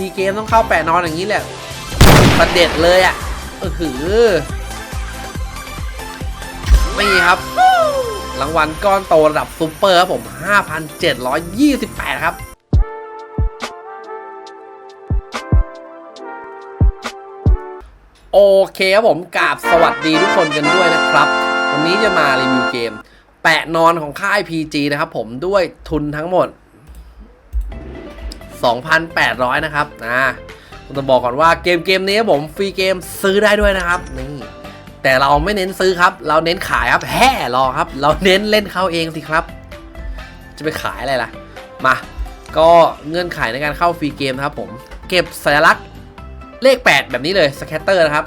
พีเกมต้องเข้าแปะนอนอย่างนี้แหละประเด็ดเลยอะเออหือไม่ครับ รางวัลก้อนโตระดับซูเปอร์ครับผม 5,728 ครับโอเคครับผมกราบสวัสดีทุกคนกันด้วยนะครับ วันนี้จะมารีวิวเกม แปะนอนของค่าย PG นะครับผมด้วยทุนทั้งหมด 2,800 นะครับนะผมจะบอกก่อนว่าเกมเกมนี้ผมฟรีเกมซื้อได้ด้วยนะครับนี่แต่เราไม่เน้นซื้อครับ เราเน้นขายครับแห่รอครับ เราเน้นเล่นเข้าเองสิครับ จะไปขายอะไรล่ะ มา ก็เงื่อนไขในการเข้าฟรีเกมครับผม เก็บสัญลักษณ์เลข 8 แบบนี้เลยสแคตเตอร์นะครับ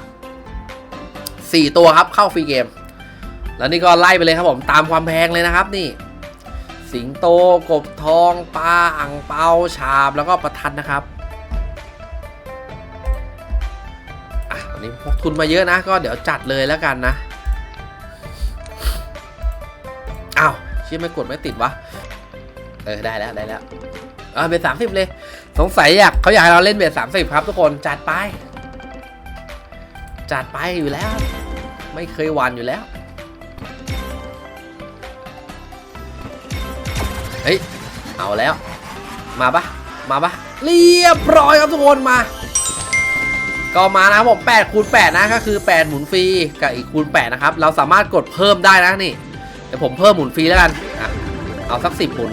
4 ตัวครับเข้าฟรีเกม แล้วนี่ก็ไล่ไปเลยครับผมตามความแพงเลยนะครับนี่ สิงโต กบทองปลาอ่างเปาชาบแล้วก็ประทัดนะครับอะวันนี้พกทุนมาเยอะนะ ก็เดี๋ยวจัดเลยแล้วกันนะอ้าวชื่อไม่กดไม่ติดวะเออได้แล้วได้แล้วเออเบสสามสิบเลย สงสัยอยากเขาอยากให้เราเล่นเบสสามสิบครับทุกคนจัดไป จัดไปอยู่แล้ว ไม่เคยหวันอยู่แล้ว เฮ้ย เอาแล้ว มาปะมาปะเรียบร้อยครับทุกคนมา ก็มานะผม8คูณ8นะก็คือ 8 หมุนฟรีกับอีกคูณ8นะครับ เราสามารถกดเพิ่มได้นะนี่ เดี๋ยวผมเพิ่มหมุนฟรีแล้วกันอะเอาสัก 10 หมุน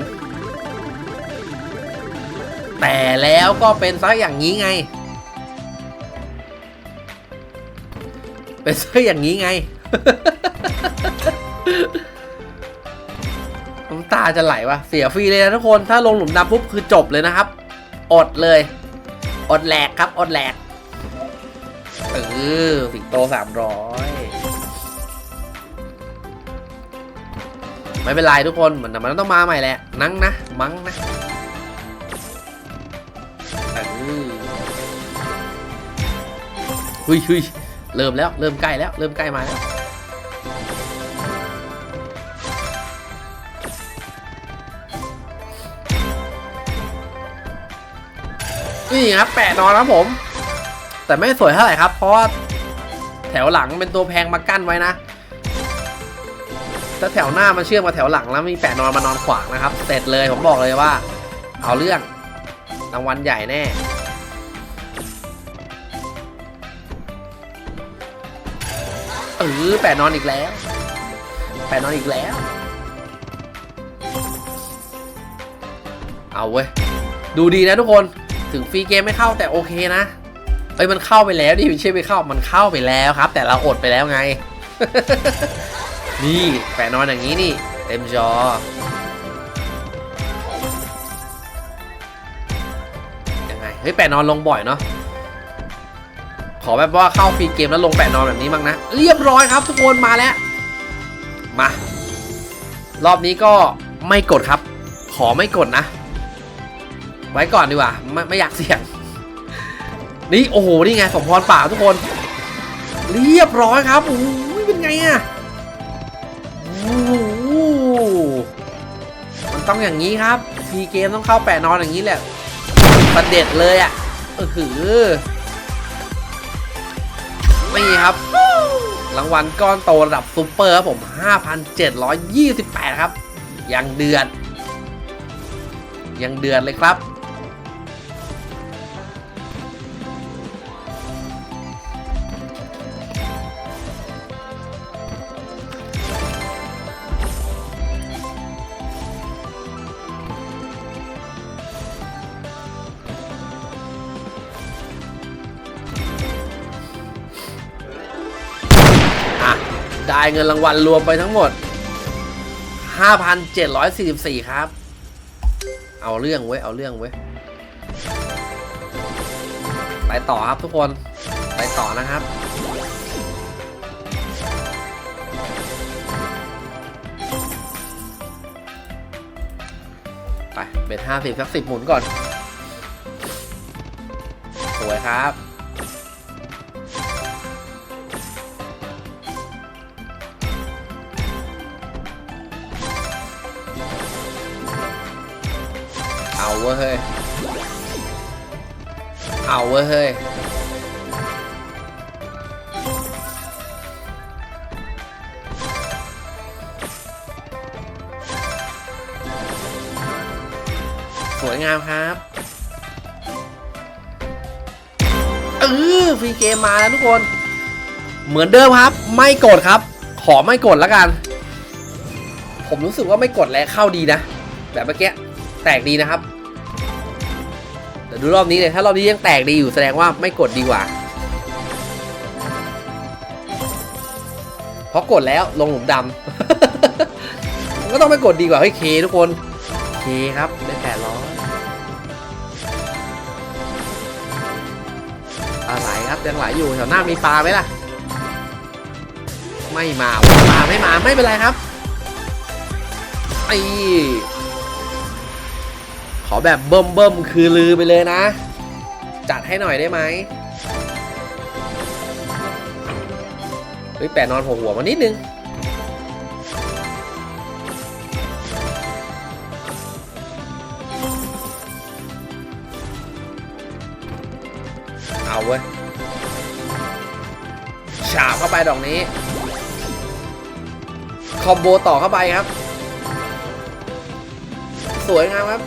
แต่แล้วก็เป็นสักอย่างนี้ไง เป็นสักอย่างนี้ไง ตาจะไหลวะเสียฟรีเลยนะทุกคนถ้าลงหลุมดำปุ๊บคือจบเลยนะครับ อดเลย อดแหลกครับ อดแหลกเออสิงโตสามร้อยไม่เป็นไรทุกคนเหมันมันต้องมาใหม่แหละ นั่งนะ มั้งนะเออหุยหุยเริ่มแล้ว เริ่มใกล้แล้ว เริ่มใกล้มาแล้ว นี่ครับแปะนอนครับผม แต่ไม่สวยเท่าไหร่ครับ เพราะว่าแถวหลังเป็นตัวแพงมากั้นไว้นะถ้าแถวหน้ามันเชื่อมมาแถวหลังแล้วมีแปะนอนมานอนขวางนะครับเสร็จเลยผมบอกเลยว่า เอาเรื่องรางวัลใหญ่แน่เออแปะนอนอีกแล้ว แปะนอนอีกแล้ว เอาเว้ย ดูดีนะทุกคน ถึงฟรีเกมไม่เข้าแต่โอเคนะเอ้ยมันเข้าไปแล้วดิไม่ใช่ไม่เข้ามันเข้าไปแล้วครับ แต่เราอดไปแล้วไง นี่แปะนอนอย่างนี้นี่ เต็มจอยังไงเฮ้ยแปะนอนลงบ่อยเนาะขอแบบว่าเข้าฟรีเกมแล้วลงแปะนอนแบบนี้บ้างนะ เรียบร้อยครับทุกคนมาแล้วมารอบนี้ก็ไม่กดครับ ขอไม่กดนะ ไว้ก่อนดีกว่าไม่ไม่อยากเสี่ยง นี่โอ้โหนี่ไงสมพรป่าทุกคน เรียบร้อยครับโอ้โหเป็นไงอะโอ้มันต้องอย่างนี้ครับพีเกมต้องเข้าแปะนอนอย่างนี้แหละประเด็ดเลยอะเออหือนี่ครับ รางวัลก้อนโตระดับซูเปอร์ครับผม 5,728 ครับ ยังเดือนยังเดือนเลยครับ ได้เงินรางวัลรวมไปทั้งหมด 5,744 ครับ เอาเรื่องเว้ย เอาเรื่องเว้ย ไปต่อครับทุกคน ไปต่อนะครับ ไปเบ็ดห้าสิบสักสิบหมุนก่อน สวยครับ เอาเว้ย เอาเว้ยเฮ้ย สวยงามครับเออฟรีเกมมาแล้วทุกคน เหมือนเดิมครับ ไม่กดครับ ขอไม่กดแล้วกัน ผมรู้สึกว่าไม่กดแล้วเข้าดีนะ แบบเมื่อกี้ แตกดีนะครับเดี๋ยวดูรอบนี้เลยถ้ารอบนี้ยังแตกดีอยู่แสดงว่าไม่กดดีกว่าเพราะกดแล้วลงหลุมดำ ก็ต้องไม่กดดีกว่าเฮ้ยเคทุกคนเคครับได้แปดร้อยอะไรครับยังไหลอยู่แถวหน้ามีปลาไหมล่ะ ไม่มาว่ะปลาไม่มาไม่เป็นไรครับไอข อแบบเบิ่มเบิ่มคือลือไปเลยนะ จัดให้หน่อยได้ไหมเฮ้ยแปะนอนหัวหัวมานิดนึงเอาเว้ยฉาบเข้าไปดอกนี้ คอมโบต่อเข้าไปครับ สวยงามครับ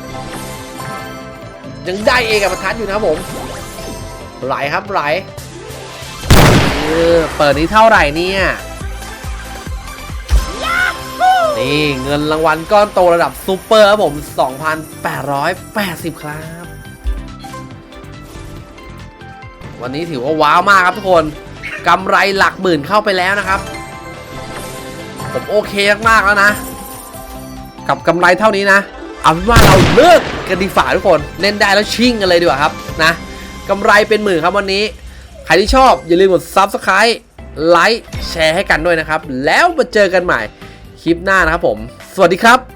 ยังได้เอกับประทัดอยู่นะครับผมไหลครับไหลเออเปิดนี้เท่าไหร่เนี่ยนี่เงินรางวัลก้อนโตระดับซูเปอร์ครับผม 2,880 ครับ วันนี้ถือว่าว้าวมากครับทุกคนกำไรหลักหมื่นเข้าไปแล้วนะครับ ผมโอเคมากๆแล้วนะ กับกำไรเท่านี้นะ เอาเป็นว่าเราเลิกกันดีฝ่าทุกคนเล่นได้แล้วชิ่งกันเลยดีกว่าครับนะกำไรเป็นหมื่นครับวันนี้ ใครที่ชอบอย่าลืมกด Subscribe ไลค์แชร์ให้กันด้วยนะครับ แล้วมาเจอกันใหม่คลิปหน้านะครับผม สวัสดีครับ